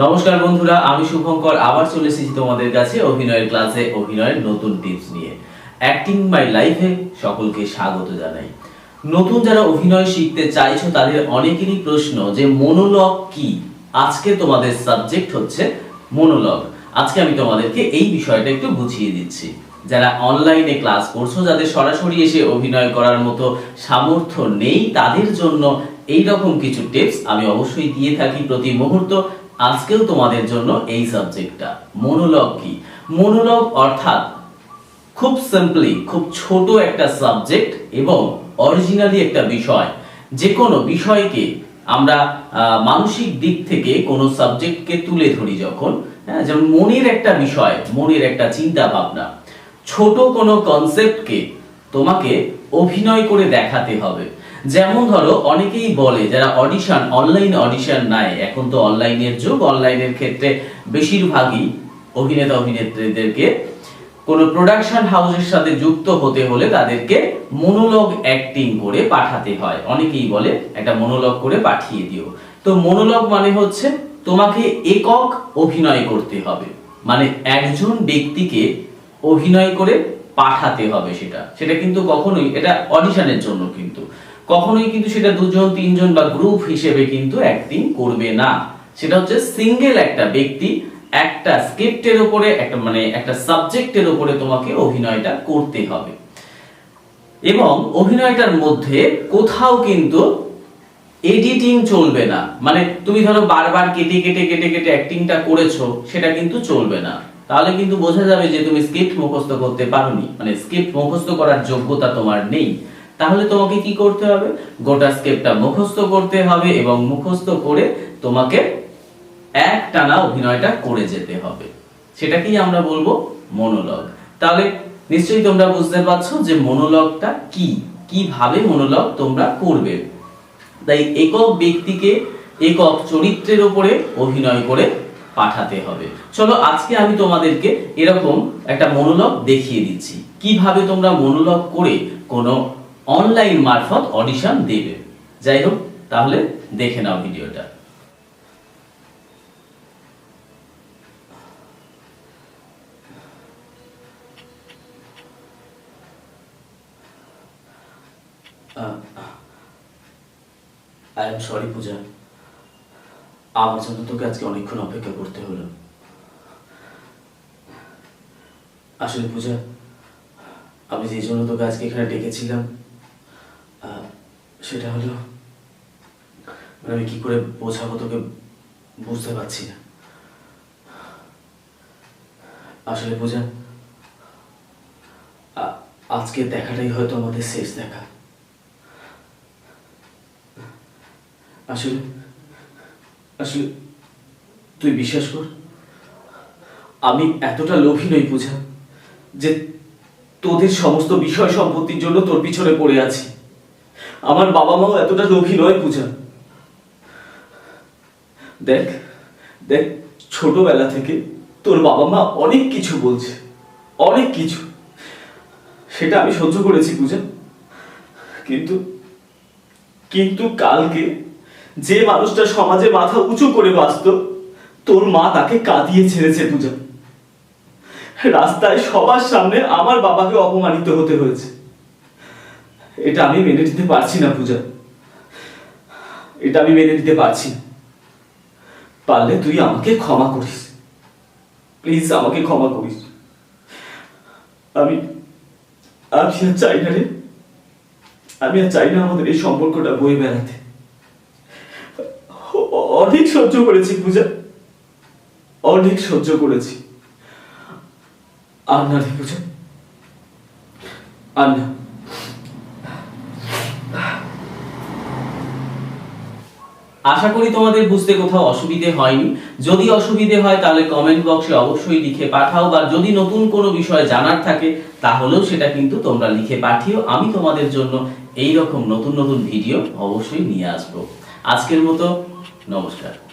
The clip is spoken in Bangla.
নমস্কার বন্ধুরা, আমি শুভঙ্কর, আবার চলে এসেছি তোমাদের কাছে অভিনয়ের ক্লাসে অভিনয়ের নতুন টিপস নিয়ে। অ্যাক্টিং মাই লাইফে সকলকে স্বাগত জানাই। নতুন যারা অভিনয় শিখতে চাইছো, তাদের অনেকেরই প্রশ্ন যে মনোলগ কি? আজকে তোমাদের সাবজেক্ট হচ্ছে মনোলগ আজকে আমি তোমাদেরকে এই বিষয়টা একটু বুঝিয়ে দিচ্ছি। যারা অনলাইনে ক্লাস করছ, যাদের সরাসরি এসে অভিনয় করার মতো সামর্থ্য নেই, তাদের জন্য এই রকম কিছু টিপস আমি অবশ্যই দিয়ে থাকি প্রতি মুহূর্ত। আজকেও তোমাদের জন্য এই সাবজেক্টটা। মনোলগ কি? মনোলগ অর্থাৎ খুব সিম্পলি খুব ছোট একটা সাবজেক্ট এবং অরিজিনালি একটা বিষয়। যে কোনো বিষয়কে আমরা মানসিক দিক থেকে কোনো সাবজেক্টকে তুলে ধরি যখন হ্যাঁ, যেমন মনের একটা বিষয় মনের একটা চিন্তা ভাবনা। ছোট কোনো কনসেপ্টকে তোমাকে অভিনয় করে দেখাতে হবে। যেমন ধরো, অনেকেই বলে যারা অডিশন অনলাইন অডিশন নেয় এখন তো অনলাইনের যুগ অনলাইনের ক্ষেত্রে বেশিরভাগই অভিনেতা অভিনেত্রীদেরকে কোনো প্রোডাকশন হাউসের সাথে যুক্ত হতে হলে তাদেরকে মনোলগ অ্যাক্টিং করে পাঠাতে হয়। অনেকেই বলে একটা মনোলগ করে পাঠিয়ে দিও। তো মনোলগ মানে হচ্ছে তোমাকে একক অভিনয় করতে হবে। মানে একজন ব্যক্তিকে অভিনয় করে পাঠাতে হবে সেটা। সেটা কিন্তু কখনোই, এটা অডিশনের জন্য কিন্তু। কখনোই কিন্তু সেটা দুজন, তিনজন বা গ্রুপ হিসেবে কিন্তু অ্যাক্টিং করবে না। সেটা হচ্ছে সিঙ্গেল একটা ব্যক্তি, একটা স্ক্রিপ্টের উপরে, একটা মানে একটা সাবজেক্টের উপরে তোমাকে অভিনয়টা করতে হবে। এবং অভিনয়টার মধ্যে কোথাও কিন্তু এডিটিং চলবে না। মানে তুমি ধরো বারবার কেটে কেটে কেটে কেটে অ্যাক্টিংটা করেছ, সেটা কিন্তু চলবে না। তাহলে কিন্তু বোঝা যাবে যে তুমি স্ক্রিপ্ট মুখস্থ করতে পারোনি। মানে স্ক্রিপ্ট মুখস্থ করার যোগ্যতা তোমার নেই। তাহলে তোমাকে কি করতে হবে? গোটা স্কেপটা মুখস্থ করতে হবে এবং মুখস্থ করে তোমাকে এক টানা অভিনয়টা করে যেতে হবে। সেটাকেই আমরা বলব মনোলগ। তাহলে নিশ্চয়ই তোমরা বুঝতে পারছ যে মনোলগটা কি? কীভাবে মনোলগ তোমরা করবে? তাই একক ব্যক্তিকে একক চরিত্রের উপরে অভিনয় করে পাঠাতে হবে। চলো আজকে আমি তোমাদেরকে এরকম একটা মনোলগ দেখিয়ে দিচ্ছি। কীভাবে তোমরা মনোলগ করে কোনো অনলাইন মারফত অডিশন দেবে। যাই হোক, তাহলে দেখে নাও ভিডিওটা। I am sorry Puja. আমার জন্য তোকে আজকে অনেকক্ষণ অপেক্ষা করতে হলো। আসলে পূজা, আমি যে জন্য তোকে আজকে এখানে ডেকেছিলাম সেটা হলো মানে আমি কি করে বোঝাবো তোকে বুঝতে পারছি না। আসলে আ- আজকে দেখাটাই হয়তো আমাদের শেষ দেখা। আসলে আসলে তুই বিশ্বাস কর, আমি এতটা লোভী নই পূজা, যে তোদের সমস্ত বিষয় সম্পত্তির জন্য তোর পিছনে পড়ে আছি। আমার বাবা মাও এতটা লোভী নয় পূজা। দেখ দেখ, ছোটবেলা থেকে তোর বাবা মা অনেক কিছু বলছে, অনেক কিছু। সেটা আমি সহ্য করেছি পূজা। কিন্তু কিন্তু কালকে যে মানুষটা সমাজে মাথা উঁচু করে বাঁচত, তোর মা তাকে কাঁদিয়ে ছেড়েছে পূজা। রাস্তায় সবার সামনে আমার বাবাকে অপমানিত হতে হয়েছে। এটা আমি মেনে নিতে পারছি না, পূজা। এটা আমি মেনে নিতে পারছি। পারলে তুই আমাকে ক্ষমা করিস। প্লিজ আমাকে ক্ষমা করিস। আমি আমি আর চাই না রে। আমি আর চাই না আমাদের এই সম্পর্কটা বয়ে বেড়াতে। অনেক সহ্য করেছি, পূজা। অনেক সহ্য করেছি। আর না রে, পূজা। আর না। আশা করি তোমাদের বুঝতে কোথাও অসুবিধে হয়নি। যদি অসুবিধে হয়, তাহলে কমেন্ট বক্সে অবশ্যই লিখে পাঠাও, বা যদি নতুন কোনো বিষয় জানার থাকে, তাহলেও সেটা কিন্তু তোমরা লিখে পাঠিও। আমি তোমাদের জন্য এই রকম নতুন নতুন ভিডিও অবশ্যই নিয়ে আসব। আজকের মতো, নমস্কার।